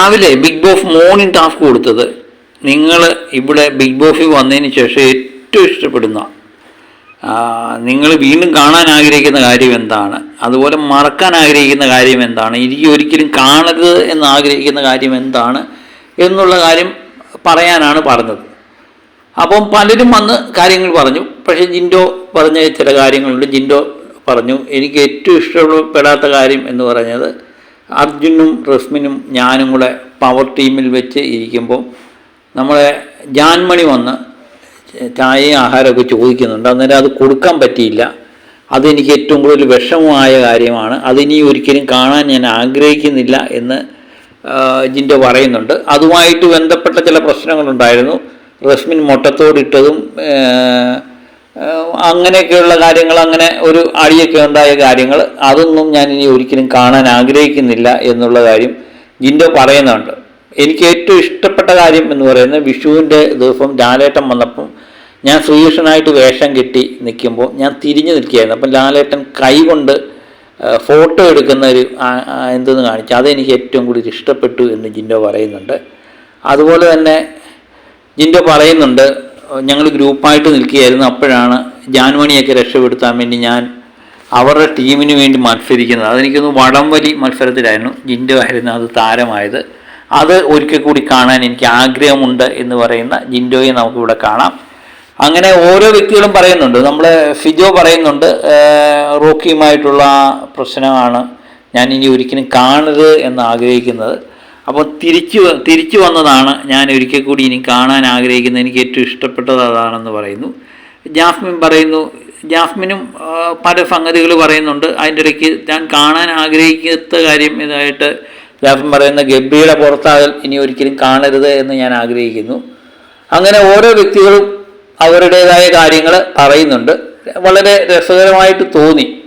രാവിലെ big boss morning task കൊടുത്തത് നിങ്ങൾ ഇവിടെ ബിഗ് ബോസിൽ വന്നതിന് ശേഷം ഏറ്റവും ഇഷ്ടപ്പെടുന്ന നിങ്ങൾ വീണ്ടും കാണാൻ ആഗ്രഹിക്കുന്ന കാര്യം എന്താണ്? അതുപോലെ മറക്കാൻ ആഗ്രഹിക്കുന്ന കാര്യം എന്താണ്? എനിക്ക് ഒരിക്കലും കാണരുത് എന്ന് ആഗ്രഹിക്കുന്ന കാര്യം എന്താണ്? എന്നുള്ള കാര്യം പറയാനാണ് പറഞ്ഞത്. അപ്പം പലരും വന്ന് കാര്യങ്ങൾ പറഞ്ഞു. പക്ഷേ ജിൻഡോ പറഞ്ഞ ചില കാര്യങ്ങളുണ്ട്. ജിൻഡോ പറഞ്ഞു എനിക്ക് ഏറ്റവും ഇഷ്ടപ്പെടാത്ത കാര്യം എന്ന് പറഞ്ഞത് അർജുനും റസ്മിനും ഞാനും കൂടെ പവർ ടീമിൽ വെച്ച് ഇരിക്കുമ്പോൾ നമ്മളെ ജാൻമണി വന്ന് ചായയും ആഹാരമൊക്കെ ചോദിക്കുന്നുണ്ട്. അന്നേരം അത് കൊടുക്കാൻ പറ്റിയില്ല. അതെനിക്ക് ഏറ്റവും കൂടുതൽ വിഷമമായ കാര്യമാണ്. അതിനി ഒരിക്കലും കാണാൻ ഞാൻ ആഗ്രഹിക്കുന്നില്ല എന്ന് ജിന്റെ പറയുന്നുണ്ട്. അതുമായിട്ട് ബന്ധപ്പെട്ട ചില പ്രശ്നങ്ങളുണ്ടായിരുന്നു. റസ്മിൻ മുട്ടത്തോടിട്ടതും അങ്ങനെയൊക്കെയുള്ള കാര്യങ്ങൾ അങ്ങനെ ഒരു അടിയൊക്കെ ഉണ്ടായ കാര്യങ്ങൾ അതൊന്നും ഞാൻ ഇനി ഒരിക്കലും കാണാൻ ആഗ്രഹിക്കുന്നില്ല എന്നുള്ള കാര്യം ജിൻഡോ പറയുന്നുണ്ട്. എനിക്ക് ഏറ്റവും ഇഷ്ടപ്പെട്ട കാര്യം എന്ന് പറയുന്നത് വിഷുവിന്റെ ദിവസം ലാലേട്ടൻ വന്നപ്പം ഞാൻ ശ്രീകൃഷ്ണനായിട്ട് വേഷം കെട്ടി നിൽക്കുമ്പോൾ ഞാൻ തിരിഞ്ഞു നിൽക്കുകയായിരുന്നു. അപ്പം ലാലേട്ടൻ കൈ കൊണ്ട് ഫോട്ടോ എടുക്കുന്ന ഒരു എന്തെന്ന് കാണിച്ചു അതെനിക്ക് ഏറ്റവും കൂടുതൽ ഇഷ്ടപ്പെട്ടു എന്ന് ജിൻഡോ പറയുന്നുണ്ട്. അതുപോലെ തന്നെ ജിൻഡോ പറയുന്നുണ്ട് ഞങ്ങൾ ഗ്രൂപ്പായിട്ട് നിൽക്കുകയായിരുന്നു. അപ്പോഴാണ് ജാൻമണിയൊക്കെ രക്ഷപ്പെടുത്താൻ വേണ്ടി ഞാൻ അവരുടെ ടീമിന് വേണ്ടി മത്സരിക്കുന്നത്. അതെനിക്കൊന്ന് വടംവലി മത്സരത്തിലായിരുന്നു. ജിൻഡോ ആയിരുന്നു അത് താരമായത്. അത് ഒരിക്കൽ കൂടി കാണാൻ എനിക്ക് ആഗ്രഹമുണ്ട് എന്ന് പറയുന്ന ജിൻഡോയെ നമുക്കിവിടെ കാണാം. അങ്ങനെ ഓരോ വ്യക്തികളും പറയുന്നുണ്ട്. നമ്മൾ ഫിജോ പറയുന്നുണ്ട് റോക്കിയുമായിട്ടുള്ള പ്രശ്നമാണ് ഞാൻ ഇനി ഒരിക്കലും കാണരുത് എന്ന് ആഗ്രഹിക്കുന്നത്. അപ്പോൾ തിരിച്ചു തിരിച്ചു വന്നതാണ് ഞാൻ ഒരിക്കൽ കൂടി ഇനി കാണാൻ ആഗ്രഹിക്കുന്ന എനിക്ക് ഏറ്റവും ഇഷ്ടപ്പെട്ടത് അതാണെന്ന് പറയുന്നു. ജാസ്മിൻ പറയുന്നു ജാസ്മിനും പല സംഗതികൾ പറയുന്നുണ്ട്. അതിന്റെ ഇടയ്ക്ക് ഞാൻ കാണാൻ ആഗ്രഹിക്കാത്ത കാര്യം ഇതായിട്ട് ജാസ്മിൻ പറയുന്ന ഗബ്രിയുടെ പുറത്താകൽ ഇനി ഒരിക്കലും കാണരുത് എന്ന് ഞാൻ ആഗ്രഹിക്കുന്നു. അങ്ങനെ ഓരോ വ്യക്തികളും അവരുടേതായ കാര്യങ്ങൾ പറയുന്നുണ്ട്. വളരെ രസകരമായിട്ട് തോന്നി.